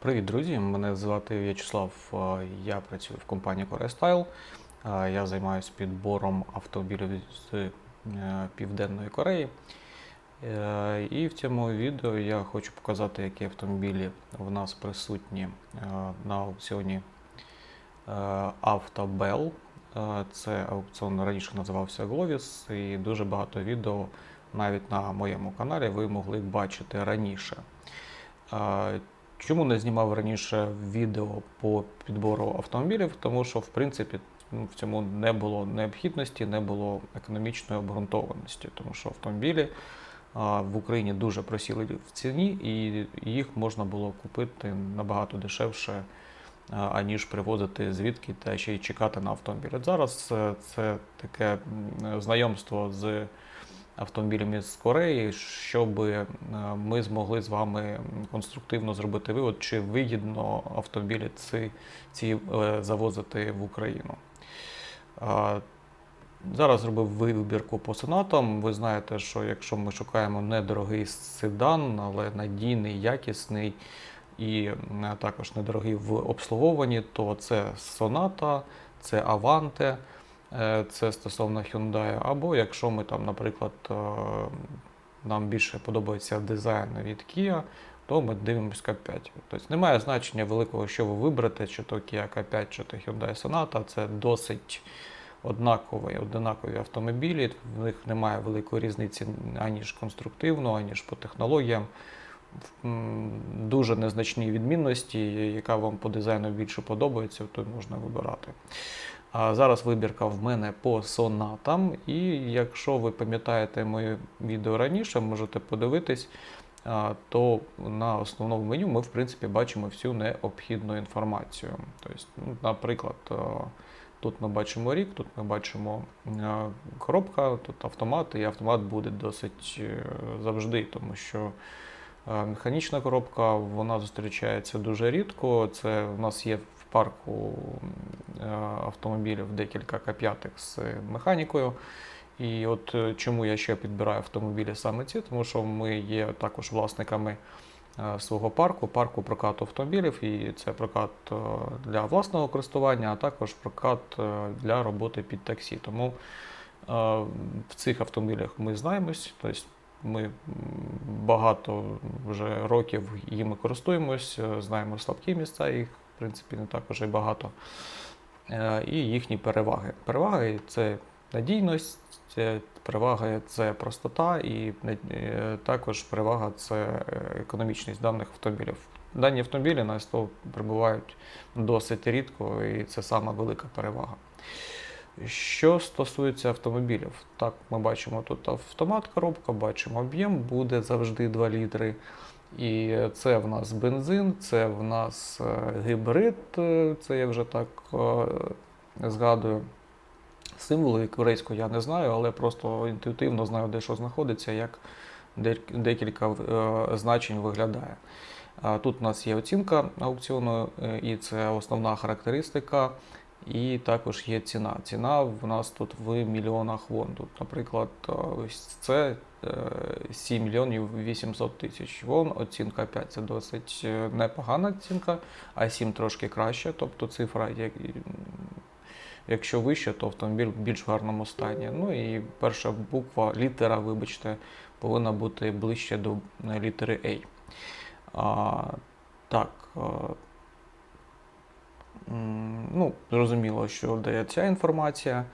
Привіт, друзі! Мене звати В'ячеслав. Я працюю в компанії Corestyle. Я займаюся підбором автомобілів з е, Південної Кореї. Е, І в цьому відео я хочу показати, які автомобілі в нас присутні е, на аукціоні. Е, Це аукціон раніше називався Glovis, і дуже багато відео навіть на моєму каналі ви могли бачити раніше. Чому не знімав раніше відео по підбору автомобілів? Тому що, в принципі, ну, в цьому не було необхідності, не було економічної обґрунтованості, тому що автомобілі в Україні дуже просіли в ціні, і їх можна було купити набагато дешевше, аніж привозити звідки та ще й чекати на автомобіль. Зараз е, це таке знайомство з автомобілями з Кореї, щоб е, ми змогли з вами конструктивно зробити вивод, чи вигідно автомобілі ці, ці е, завозити в Україну. Зараз зробив вибірку по сонатам. Ви знаєте, що якщо ми шукаємо недорогий седан, але надійний, якісний і е, також недорогий в обслуговуванні, то це Соната, це Аванте, це стосовно Hyundai. Або якщо ми там, наприклад, е, нам більше подобається дизайн від Kia, то ми дивимося К5. Тобто немає значення великого, що ви виберете, чи то Kia K5, чи то Hyundai Sonata. Це досить однакові, однакові автомобілі. В них немає великої різниці аніж конструктивно, аніж по технологіям. Дуже незначні відмінності, яка вам по дизайну більше подобається, то можна вибирати. А зараз вибірка в мене по сонатам. І якщо ви пам'ятаєте моє відео раніше, можете подивитись, то на основному меню ми в принципі бачимо всю необхідну інформацію. Тобто, ну, наприклад, тут ми бачимо рік, тут ми бачимо коробка, тут автомат, і автомат буде досить е, завжди, тому що механічна коробка вона зустрічається дуже рідко. Це в нас є парку е, автомобілів декілька К5 з механікою. І от е, чому я ще підбираю автомобілі саме ці, тому що ми є також власниками е, свого парку, парку прокату автомобілів, і це прокат для власного користування, а також прокат для роботи під таксі. Тому в цих автомобілях ми знаємось, тобто ми багато вже років їми користуємось, знаємо слабкі місця, їх принципі не так уже й багато. Е, І їхні переваги. Переваги це надійність, це перевага це простота, і е, також перевага це е, економічність даних автомобілів. Дані автомобілі на СТО прибувають досить рідко, і це сама велика перевага. Що стосується автомобілів, так ми бачимо тут автомат, коробка, бачимо об'єм, буде завжди 2 літри. І це в нас бензин, це в нас е, гібрид, е, це я вже так е, згадую. Символи корейського я не знаю, але просто інтуїтивно знаю, де що знаходиться, як декілька значень виглядає. Тут у нас є оцінка аукціону, і це основна характеристика. І також є ціна. Ціна в нас тут в мільйонах вон. Тут, наприклад, е, ось це е, 7 мільйонів 800 тисяч вон. Оцінка 5 це досить е, непогана оцінка, а 7 трошки краще. Тобто цифра, як- якщо вище, то автомобіль в більш гарному стані. Ну і перша буква, літера, вибачте, повинна бути ближче до е, літери A. А, так. Ну, зрозуміло, що дає ця інформація.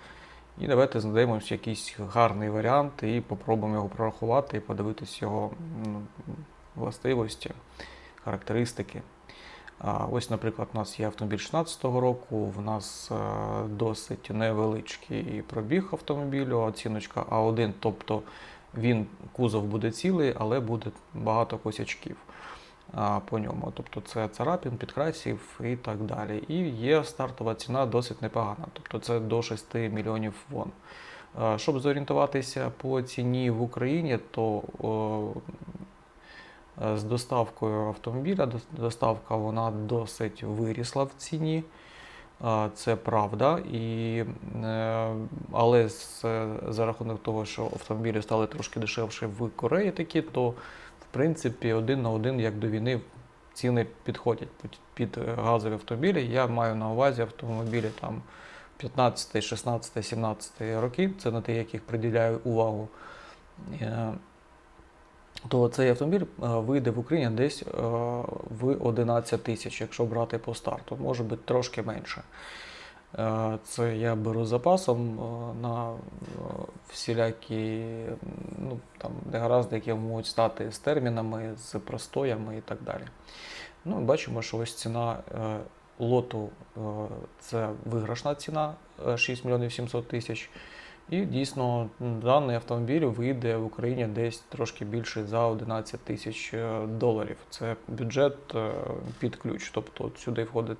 І давайте знайдемося якийсь гарний варіант і попробуємо його прорахувати і подивитись його властивості, характеристики. Ось, наприклад, у нас є автомобіль 16-го року, в нас е, досить невеличкий пробіг автомобілю, оціночка А1, тобто він кузов буде цілий, але буде багато косячків по ньому. Тобто це царапін, підкрасів і так далі. І є стартова ціна досить непогана, тобто це до 6 мільйонів вон. Щоб зорієнтуватися по ціні в Україні, то з доставкою автомобіля, доставка вона досить вирісла в ціні. Це правда, і, е, але з, за рахунок того, що автомобілі стали трошки дешевше в Кореї такі, то принципі один на один, як до війни, ціни підходять під, е, газові автомобілі. Я маю на увазі автомобілі там 15, 16, 17 роки, це на ті, яких приділяю увагу. Е, То цей автомобіль е, вийде в Україні десь в 11 тисяч, якщо брати по старту, може бути трошки менше. Е, Це я беру запасом е, на е, всілякі ну, там, негаразди, які можуть стати з термінами, з простоями і так далі. Ну, бачимо, що ось ціна лоту це виграшна ціна е, 6 мільйонів 700 тисяч. І дійсно даний автомобіль вийде в Україні десь трошки більше за 11 тисяч доларів. Це бюджет під ключ. Тобто сюди входить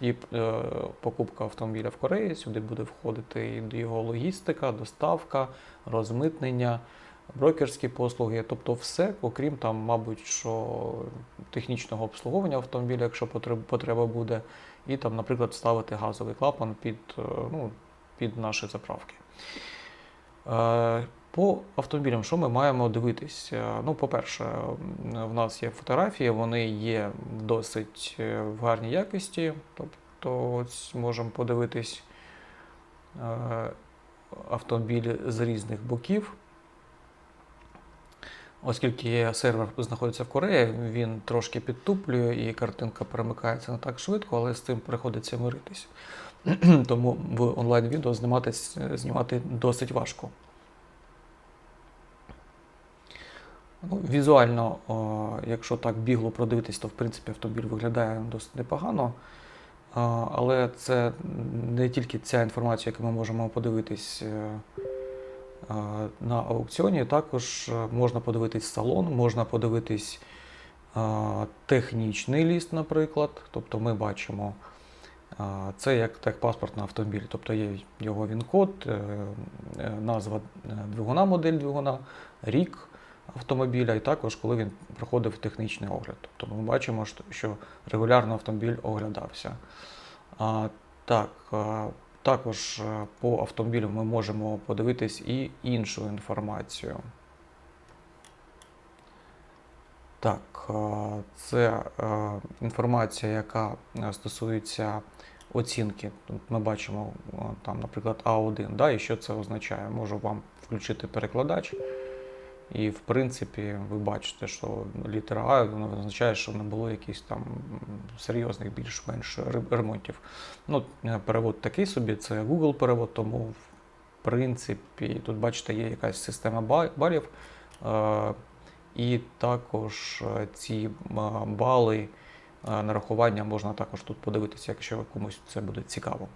і е, покупка автомобіля в Кореї, сюди буде входити і його логістика, доставка, розмитнення, брокерські послуги, тобто все, окрім там, мабуть, що технічного обслуговування автомобіля, якщо потреба буде, і там, наприклад, вставити газовий клапан під, е, ну, під наші заправки. Е, По автомобілям, що ми маємо дивитись? Е, Ну, по-перше, в нас є фотографії, вони є досить е, в гарній якості. Тобто, ось можемо подивитись е, автомобілі з різних боків. Оскільки сервер знаходиться в Кореї, він трошки підтуплює і картинка перемикається не так швидко, але з цим приходиться миритись. Тому в онлайн-відео знімати, знімати досить важко. Ну, візуально, о, якщо так бігло продивитись, то в принципі автомобіль виглядає досить непогано. А, Але це не тільки ця інформація, яку ми можемо подивитись е, на аукціоні. Також е, можна подивитись салон, можна подивитись технічний ліст, наприклад. Тобто ми бачимо, це як техпаспорт на автомобіль. Тобто є його він-код, е, е, назва е, двигуна, модель двигуна, рік автомобіля, і також коли він проходив технічний огляд. Тобто ми бачимо, що- регулярно автомобіль оглядався. А, так, а, також е, по автомобілю ми можемо подивитись і іншу інформацію. Так, це е, інформація, яка е, стосується оцінки. Ми бачимо е, там, наприклад, А1, да, і що це означає. Можу вам включити перекладач. І в принципі, ви бачите, що літера А воно означає, що не було якихось там серйозних більш-менш ремонтів. Ну, е, перевод такий собі, це Google перевод, тому в принципі тут бачите, є якась система балів. Е, І також е, ці бали нарахування можна також тут подивитися, якщо комусь це буде цікаво.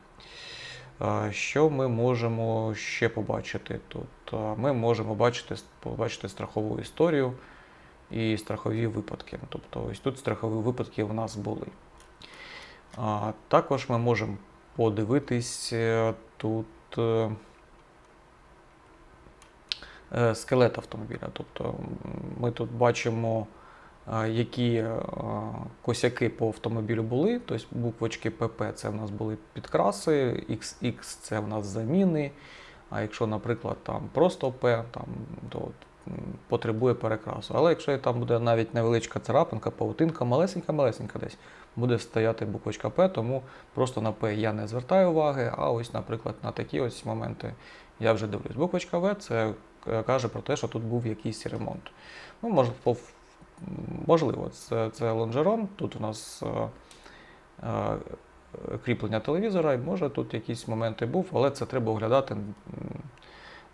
Що ми можемо ще побачити тут? Ми можемо бачити, побачити страхову історію і страхові випадки. Тобто ось тут страхові випадки у нас були. Також ми можемо подивитись е, тут е, е, скелет автомобіля. Тобто ми тут бачимо, які е, косяки по автомобілю були. Тобто буквочки ПП це в нас були підкраси, XX це в нас заміни. А якщо, наприклад, там просто П, там, то потребує перекрасу. Але якщо там буде навіть невеличка царапинка, павутинка, малесенька-малесенька десь, буде стояти буквочка П, тому просто на П я не звертаю уваги, а ось, наприклад, на такі ось моменти я вже дивлюсь. Буквочка В це е, каже про те, що тут був якийсь ремонт. Ну, мож, по, можливо, це, це лонжерон, тут у нас е, е, кріплення телевізора, і може тут якісь моменти був, але це треба оглядати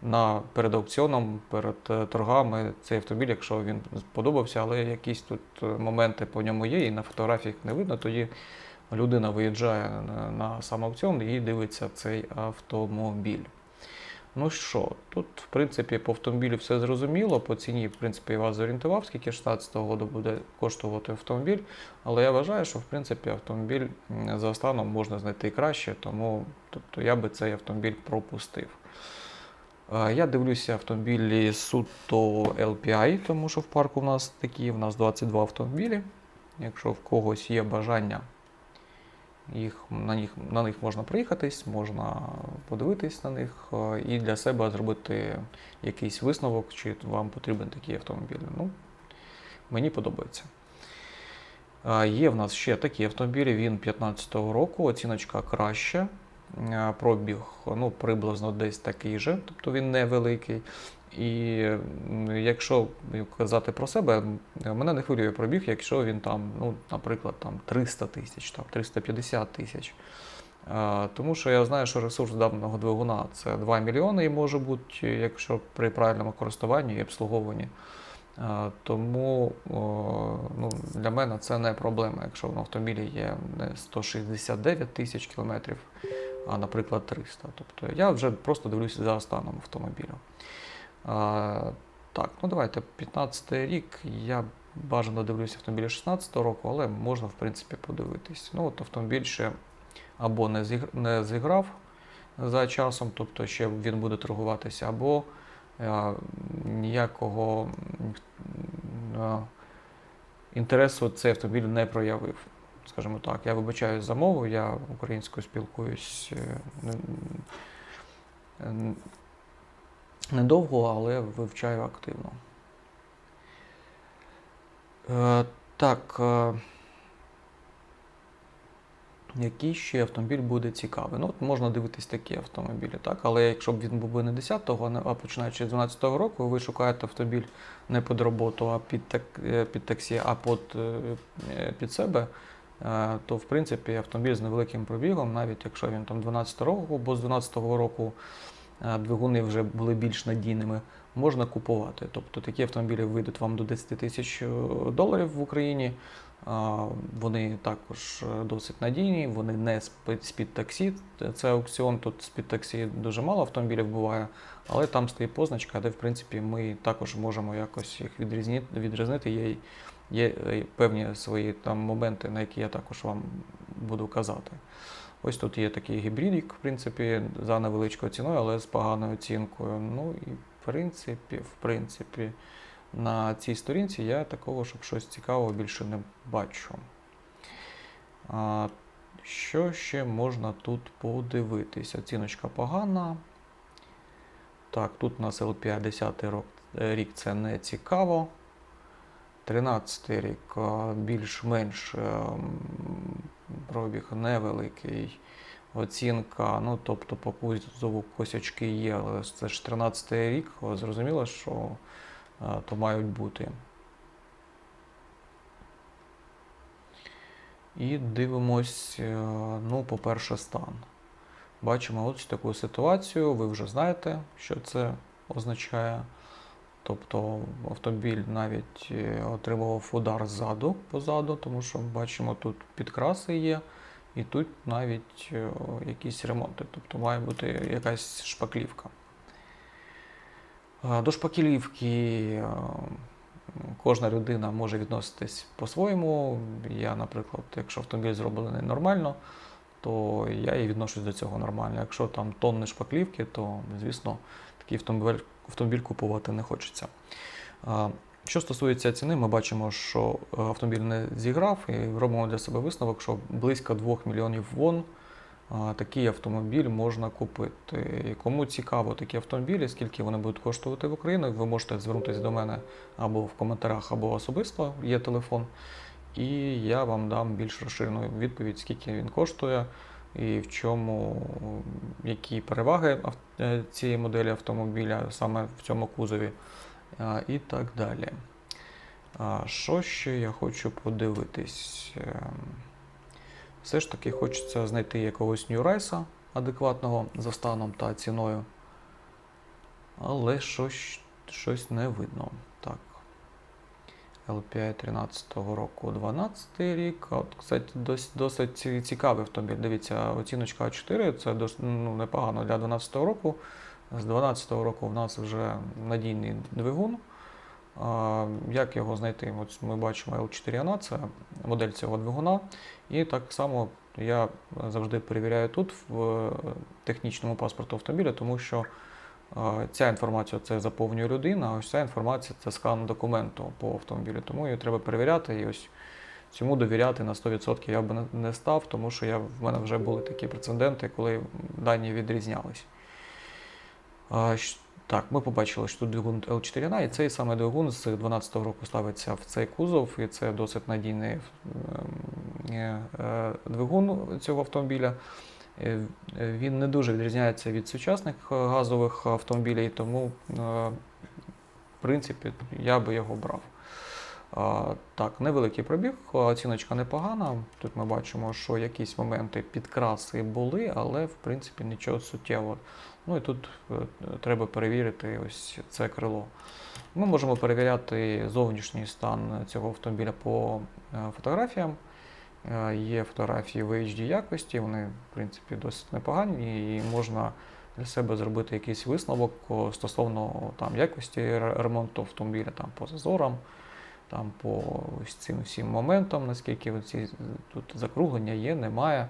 на, перед аукціоном, перед е, торгами цей автомобіль, якщо він сподобався, але якісь тут е, моменти по ньому є, і на фотографіях не видно, тоді людина виїжджає на, на сам аукціон і дивиться цей автомобіль. Ну що, тут, в принципі, по автомобілю все зрозуміло. По ціні, в принципі, я вас зорієнтував, скільки 16 року буде коштувати автомобіль. Але я вважаю, що в принципі автомобіль за станом можна знайти краще, тому тобто, я би цей автомобіль пропустив. Е, Я дивлюся автомобілі суто LPI, тому що в парку в нас такі, в нас 22 автомобілі. Якщо в когось є бажання, їх, на, них, на них можна приїхатись, можна подивитись на них е, і для себе зробити якийсь висновок, чи вам потрібен такий автомобіль. Ну, мені подобається. Е, Є в нас ще такі автомобілі, він 15-го року, оціночка краща. Е, Пробіг ну, приблизно десь такий же, тобто він невеликий. І якщо казати про себе, мене не хвилює пробіг, якщо він там, ну, наприклад, там 300 тисяч, там 350 тисяч. Тому що я знаю, що ресурс даного двигуна це 2 мільйони і може бути, якщо при правильному користуванні і обслуговуванні. Тому ну, для мене це не проблема, якщо в автомобілі є не 169 тисяч кілометрів, а, наприклад, 300. Тобто я вже просто дивлюся за станом автомобіля. А, так, ну давайте 15 й рік. Я бажано дивлюся автомобілі 16 року, але можна, в принципі, подивитись. Ну, от автомобіль ще або не, зігр... не зіграв за часом, тобто ще він буде торгуватися, або е, ніякого е, інтересу цей автомобіль не проявив. Скажімо так, я вибачаюсь за мову, я українською спілкуюсь е, недовго, але вивчаю активно. Е, так. Е, який ще автомобіль буде цікавий? Ну, от можна дивитись такі автомобілі, так? Але якщо б він був не 10-го, а починаючи з 12-го року, ви шукаєте автомобіль не під роботу, а під, так, е, під таксі, а під, е, е, під себе, то в принципі автомобіль з невеликим пробігом, навіть якщо він там 12 року, бо з 12-го року двигуни вже були більш надійними, можна купувати. Тобто такі автомобілі вийдуть вам до 10 тисяч е, доларів в Україні. Вони також е, досить надійні, вони не з-під таксі. Це аукціон, тут з-під таксі дуже мало автомобілів буває, але там стоїть позначка, де в принципі ми також можемо якось їх відрізнити. Є, є е, певні свої там моменти, на які я також вам буду казати. Ось тут є такий гібридик, в принципі, за невеличкою ціною, але з поганою оцінкою. Ну і в принципі, в принципі, на цій сторінці я такого, щоб щось цікавого більше не бачу. А, що ще можна тут подивитися? Оціночка погана. Так, тут у нас LPI 10 рок, е, рік це не цікаво. 13 рік більш-менш е, м, пробіг невеликий. Оцінка, ну тобто по кузову косячки є, але це ж 13 рік, зрозуміло, що а, то мають бути. І дивимось, е, ну, по-перше, стан. Бачимо ось таку ситуацію, ви вже знаєте, що це означає. Тобто автомобіль навіть е, отримував удар ззаду, позаду, тому що бачимо, тут підкраси є, і тут навіть е, якісь ремонти. Тобто має бути якась шпаклівка. Е, До шпаклівки кожна людина може відноситись по-своєму. Я, наприклад, якщо автомобіль зроблений нормально, то я і відношусь до цього нормально. Якщо там тонни шпаклівки, то, звісно, такий автомобіль, автомобіль купувати не хочеться. Що стосується ціни, ми бачимо, що е, автомобіль не зіграв і робимо для себе висновок, що близько 2 мільйонів вон такий автомобіль можна купити. Кому цікаво такі автомобілі, скільки вони будуть коштувати в Україні, ви можете звернутися до мене або в коментарях, або особисто, є телефон. І я вам дам більш розширену відповідь, скільки він коштує і в чому, які переваги е, цієї моделі автомобіля саме в цьому кузові і так далі. Що ще я хочу подивитись? Ем, Все ж таки хочеться знайти якогось нью-райса адекватного за станом та ціною. Але щось, щось не видно. LPI 13 року 12 рік. От, кстати, досить, досить цікавий автомобіль. Дивіться, оціночка А4 це дос, ну, непогано для 12 року. З 12 року в нас вже надійний двигун. А, Як його знайти? От ми бачимо L4ANA, це модель цього двигуна. І так само я завжди перевіряю тут в е, технічному паспорту автомобіля, тому що ця інформація це заповнює людина, а ось ця інформація це скан документу по автомобілю. Тому її треба перевіряти і ось цьому довіряти на 100% я б не- став, тому що я, в мене вже були такі прецеденти, коли дані відрізнялись. Так, ми побачили, що тут двигун L4 і цей саме двигун з 2012 року ставиться в цей кузов, і це досить надійний ем, е, е, двигун цього автомобіля. Е, е, Він не дуже відрізняється від сучасних е, газових автомобілів, тому, в принципі, я би його брав. Так, невеликий пробіг, оціночка непогана. Тут ми бачимо, що якісь моменти підкраси були, але в принципі нічого суттєвого. Ну і тут треба перевірити ось це крило. Ми можемо перевіряти зовнішній стан цього автомобіля по фотографіям. Е, Є фотографії в HD якості, вони в принципі досить непогані, і можна для себе зробити якийсь висновок стосовно там, якості ремонту автомобіля там, по зазорам, там, по ось цим всім моментам, наскільки ці, тут закруглення є, немає,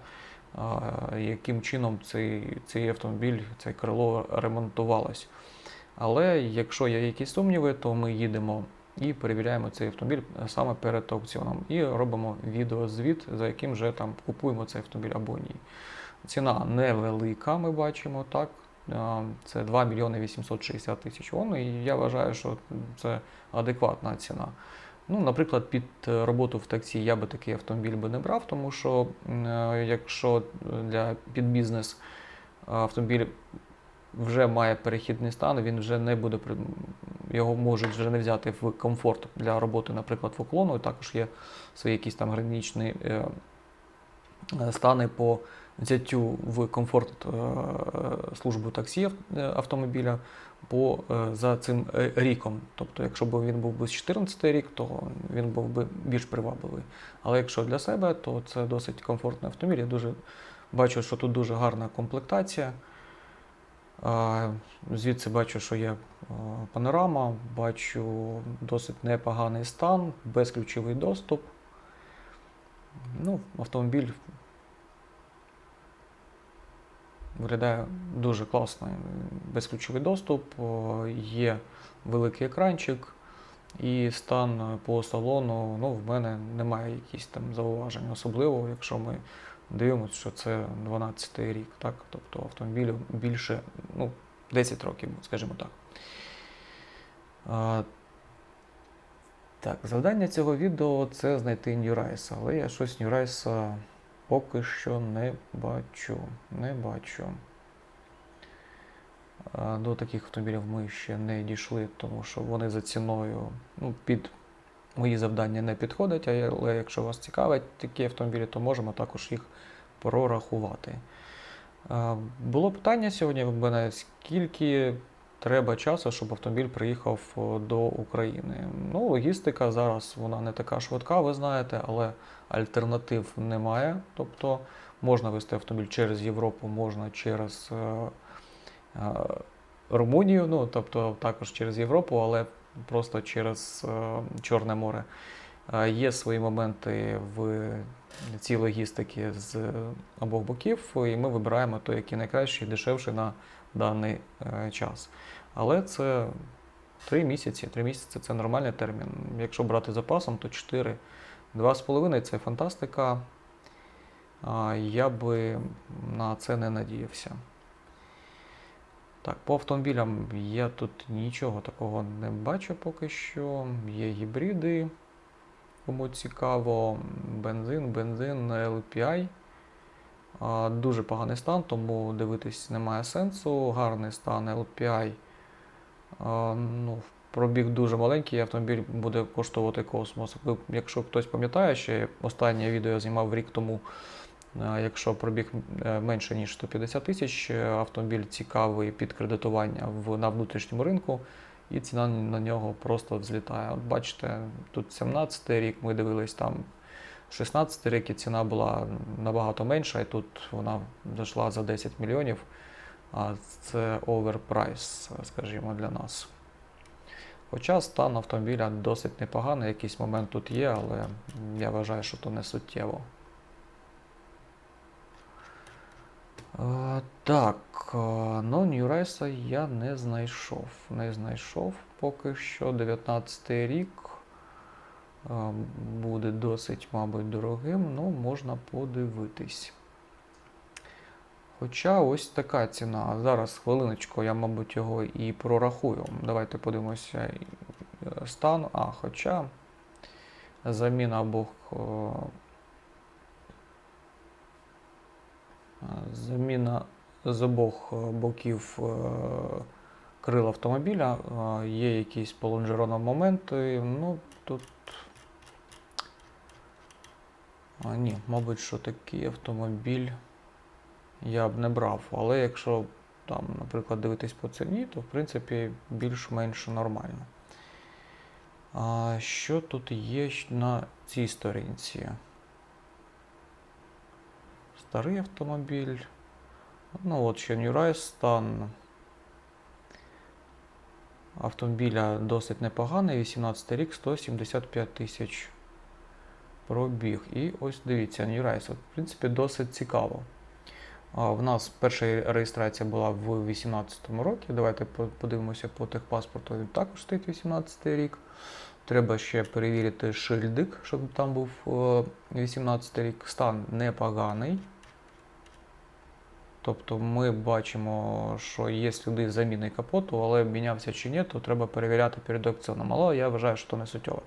а, яким чином цей, цей автомобіль, це крило ремонтувалось. Але якщо є якісь сумніви, то ми їдемо і перевіряємо цей автомобіль саме перед аукціоном і робимо відеозвіт, за яким вже там купуємо цей автомобіль або ні. Ціна невелика, ми бачимо, так. Це 2 мільйони 860 тисяч вон, і я вважаю, що це адекватна ціна. Ну, наприклад, під е, роботу в таксі я би такий автомобіль би не брав, тому що е, якщо для під бізнес автомобіль вже має перехідний стан, він вже не буде його можуть вже не взяти в комфорт для роботи, наприклад, в уклону. Також є свої якісь там граничні е, е, стани по взяттю в комфорт е, службу таксі автомобіля по, за цим ріком. Тобто, якщо б він був би з 14 рік, то він був би більш привабливий. Але якщо для себе, то це досить комфортний автомобіль. Я дуже бачу, що тут дуже гарна комплектація. Звідси бачу, що є панорама, бачу досить непоганий стан, безключовий доступ. Ну, автомобіль виглядає дуже класно. Безключовий доступ, є великий екранчик, і стан по салону, ну, в мене немає якихось там зауважень, особливо, якщо ми дивимося, що це 12-й рік, так? Тобто автомобілю більше ну, 10 років, скажімо так. А, так, завдання цього відео це знайти Ньюрайса, але я щось Ньюрайса поки що не бачу. Не бачу. До таких автомобілів ми ще не дійшли, тому що вони за ціною ну, під мої завдання не підходять, але якщо вас цікавить такі автомобілі, то можемо також їх прорахувати. Було питання сьогодні в мене, скільки треба часу, щоб автомобіль приїхав до України. Ну, логістика зараз вона не така швидка, ви знаєте, але альтернатив немає. Тобто можна вести автомобіль через Європу, можна через е, е, Румунію, ну тобто також через Європу, але просто через е, Чорне море. Е, Є свої моменти в цій логістики з обох боків, і ми вибираємо той, який найкращий, дешевший на даний е, час. Але це три місяці. Три місяці це нормальний термін. Якщо брати запасом, то 4. Два з половиною це фантастика. Я би на це не надіявся. Так, по автомобілям я тут нічого такого не бачу поки що. Є гібриди, кому цікаво, бензин, бензин LPI. Дуже поганий стан, тому дивитись немає сенсу. Гарний стан LPI. Ну, пробіг дуже маленький, автомобіль буде коштувати космос. Якщо хтось пам'ятає, ще останнє відео я знімав рік тому. А, Якщо пробіг е, менше ніж 150 тисяч, е, автомобіль цікавий під кредитування на внутрішньому ринку, і ціна на нього просто взлітає. От бачите, тут 17 рік, ми дивились там 16 рік, і ціна була набагато менша, і тут вона зайшла за 10 мільйонів. А це оверпрайс, скажімо, для нас. Хоча стан автомобіля досить непоганий, якийсь момент тут є, але я вважаю, що то не суттєво. Е, так, е, ну Ньюрайса я не знайшов. Не знайшов поки що. 19 рік е, буде досить, мабуть, дорогим, ну можна подивитись. Хоча ось така ціна. Зараз хвилиночку, я, мабуть, його і прорахую. Давайте подивимося е, стан. А, хоча заміна обох. о, е, Заміна з обох е, боків е, крил автомобіля. е, Є якісь по лонжеронам моменти. Ну, тут. А, ні, мабуть, що такий автомобіль я б не брав. Але якщо там, наприклад, дивитись по ціні, то в принципі більш-менш нормально. А що тут є на цій сторінці? Старий автомобіль. Ну от ще Rise стан. Автомобіля досить непоганий, 18 рік, 175 тисяч пробіг. І ось дивіться, Rise. В принципі, досить цікаво. В нас перша реєстрація була в 2018 році. Давайте подивимося по техпаспорту. Він також стоїть 18 рік. Треба ще перевірити шильдик, щоб там був е, 18 рік. Стан непоганий. Тобто ми бачимо, що є сліди заміни капоту, але мінявся чи ні, то треба перевіряти перед аукціоном. Але я вважаю, що це не суттєво.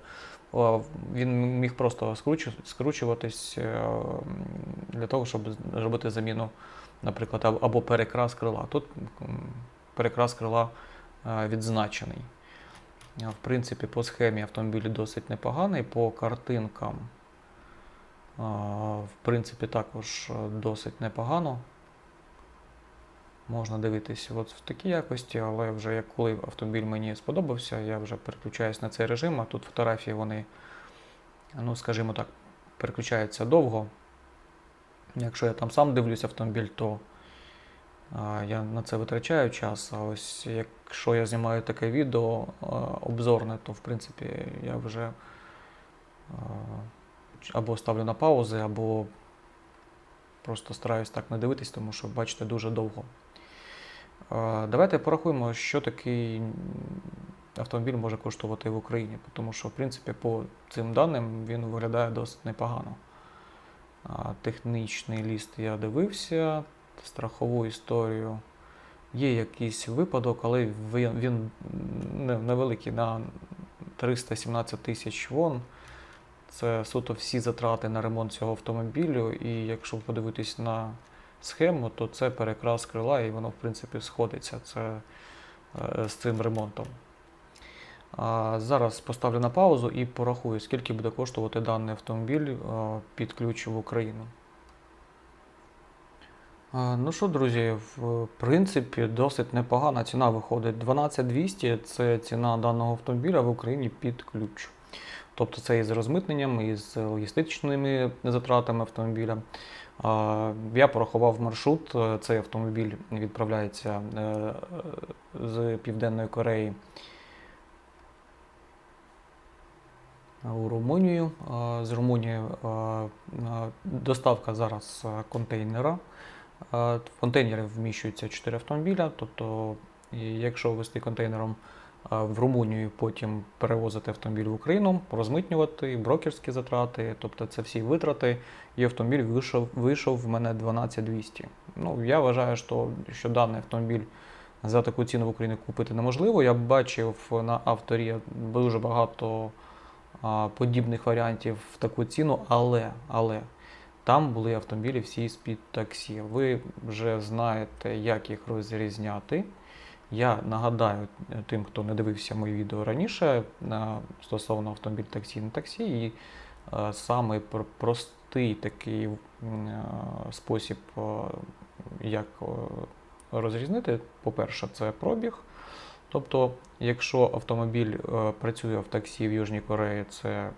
Він міг просто скручуватись е, для того, щоб зробити заміну, наприклад, або перекрас крила. Тут перекрас крила е, відзначений. Е, В принципі, по схемі автомобіль досить непоганий, по картинкам, в принципі, також досить непогано. Можна дивитися от в такій якості, але вже як коли автомобіль мені сподобався, я вже переключаюсь на цей режим, а тут фотографії вони, ну скажімо так, переключаються довго. Якщо я там сам дивлюсь автомобіль, то а, я на це витрачаю час. А ось якщо я знімаю таке відео а, обзорне, то в принципі я вже а, або ставлю на паузи, або просто стараюсь так не дивитись, тому що бачите дуже довго. Давайте порахуємо, що такий автомобіль може коштувати в Україні, тому що, в принципі, по цим даним він виглядає досить непогано. Технічний ліст я дивився, страхову історію. Є якийсь випадок, але він, невеликий на 317 тисяч вон. Це суто всі затрати на ремонт цього автомобілю. І якщо подивитись на схему, то це перекрас крила, і воно, в принципі, сходиться це, е, з цим ремонтом. Зараз поставлю на паузу і порахую, скільки буде коштувати даний автомобіль е, під ключ в Україну. Ну що, друзі, в принципі, досить непогана ціна виходить. 12200 це ціна даного автомобіля в Україні під ключ. Тобто це із розмитненням, і з логістичними затратами автомобіля. Я порахував маршрут. Е, Цей автомобіль відправляється е, з Південної Кореї у Румунію. З Румунії а, доставка зараз контейнера. В контейнери вміщуються 4 автомобіля. Тобто, якщо вести контейнером в Румунію, потім перевозити автомобіль в Україну, розмитнювати, брокерські затрати, тобто це всі витрати, і автомобіль вийшов, вийшов в мене 12200. Ну, я вважаю, що, що даний автомобіль за таку ціну в Україні купити неможливо. Я бачив на авторі дуже багато а, подібних варіантів в таку ціну, але, але там були автомобілі всі з-під таксі. Ви вже знаєте, як їх розрізняти. Я нагадаю тим, хто не дивився мої відео раніше е, стосовно автомобіль таксі не таксі, і е, саме пр- простий такий е, спосіб, як розрізнити, по-перше, це пробіг. Тобто, якщо автомобіль працює в таксі в Южній Кореї, це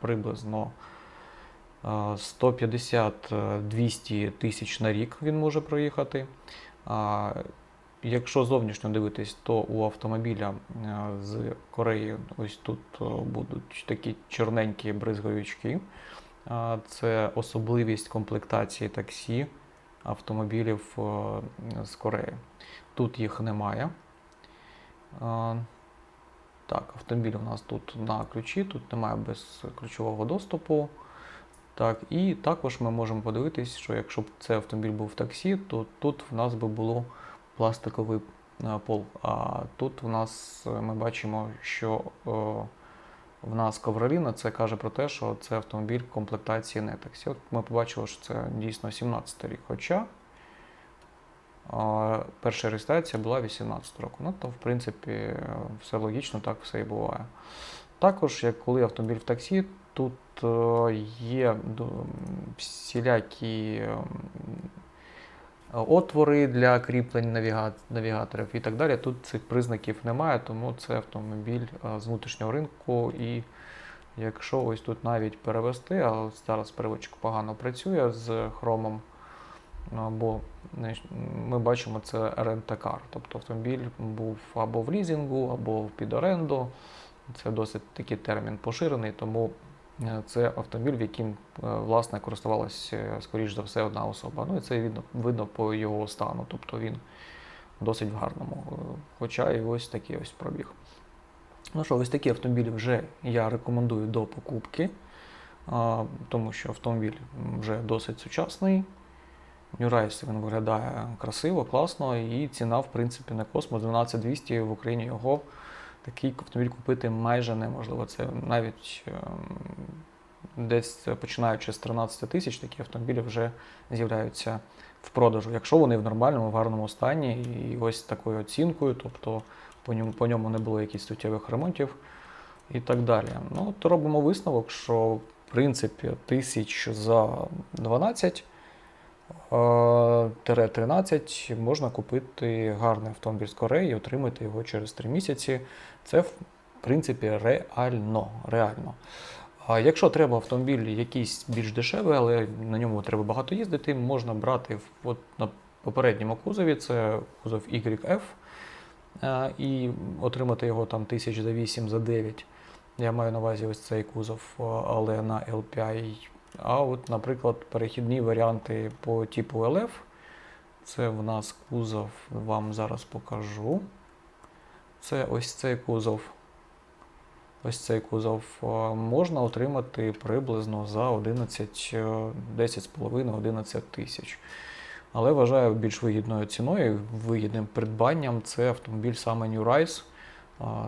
приблизно е, 150-200 тисяч на рік він може проїхати. Якщо зовнішньо дивитись, то у автомобіля е, з Кореї ось тут е, будуть такі чорненькі бризгаючки. А, Це особливість комплектації таксі автомобілів е, з Кореї. Тут їх немає. Так, автомобіль у нас тут на ключі, тут немає без ключового доступу. Так, і також ми можемо подивитись, що якщо б цей автомобіль був в таксі, то тут в нас би було пластиковий е, пол. А тут в нас е, ми бачимо, що е, в нас ковроліна, це каже про те, що це автомобіль комплектації таксі. От ми побачили, що це дійсно 17 рік. Хоча перша реєстрація була 18 року. Ну, то, в принципі, все логічно, так все і буває. Також, як коли автомобіль в таксі, тут є всілякі ем, отвори для кріплень навіга- навігаторів і так далі. Тут цих признаків немає, тому це автомобіль е, з внутрішнього ринку. І якщо ось тут навіть перевести, а зараз переводчик погано працює з хромом, або ми бачимо це рентакар, тобто автомобіль був або в лізінгу, або під оренду. Це досить такий термін поширений, тому е, це автомобіль, в яким е, власне користувалася, е, скоріш за все, одна особа. Ну і це видно, видно по його стану, тобто він досить в гарному. е, Хоча і ось такий ось пробіг. Ну що, ось такі автомобілі вже я рекомендую до покупки, тому що автомобіль вже досить сучасний. Rise він виглядає красиво, класно, і ціна, в принципі, на космос 12200 в Україні його такий автомобіль купити майже неможливо. Це навіть ем, десь починаючи з 13 тисяч, такі автомобілі вже з'являються в продажу, якщо вони в нормальному, гарному стані, і ось такою оцінкою, тобто по ньому, по ньому не було якихось суттєвих ремонтів і так далі. Ну, то робимо висновок, що в принципі тисяч за 12 е, тире 13 можна купити гарний автомобіль з Кореї і отримати його через 3 місяці. Це в принципі реально. реально. А якщо треба автомобіль якийсь більш дешевий, але на ньому треба багато їздити, можна брати от на попередньому кузові, це кузов YF, е, і отримати його там тисяч за 8, за 9. Я маю на увазі ось цей кузов, е, але на LPI. А от, наприклад, перехідні варіанти по типу LF. Це в нас кузов, вам зараз покажу. Це ось цей кузов. Ось цей кузов е, можна отримати приблизно за 11, е, 10,5-11 тисяч. Але вважаю більш вигідною ціною, вигідним придбанням це автомобіль саме New Rise,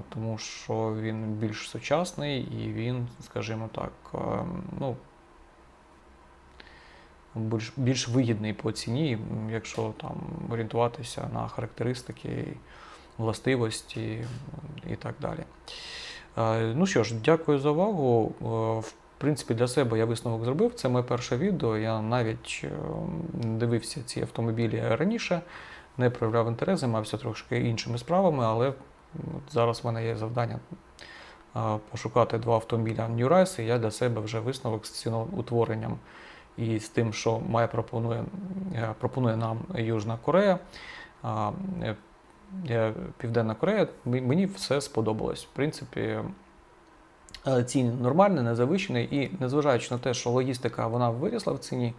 тому що він більш сучасний і він, скажімо так, е, ну, більш, більш вигідний по ціні, якщо там орієнтуватися на характеристики, властивості і так далі. Е, Ну що ж, дякую за увагу. Е, В принципі, для себе я висновок зробив. Це моє перше відео. Я навіть е, дивився ці автомобілі раніше, не проявляв інтерес, займався трошки іншими справами, але зараз в мене є завдання пошукати два автомобіля New Rise, і я для себе вже висновок з ціноутворенням і з тим, що має пропонує, е, пропонує нам Южна Корея. е, е, Південна Корея, мені все сподобалось. В принципі, ціни нормальні, не завищені, і незважаючи на те, що логістика вона вирісла в ціні,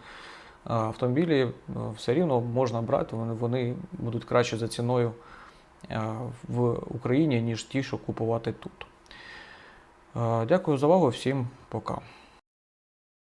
автомобілі все рівно можна брати, вони, вони будуть краще за ціною в Україні, ніж ті, що купувати тут. Дякую за увагу, всім пока.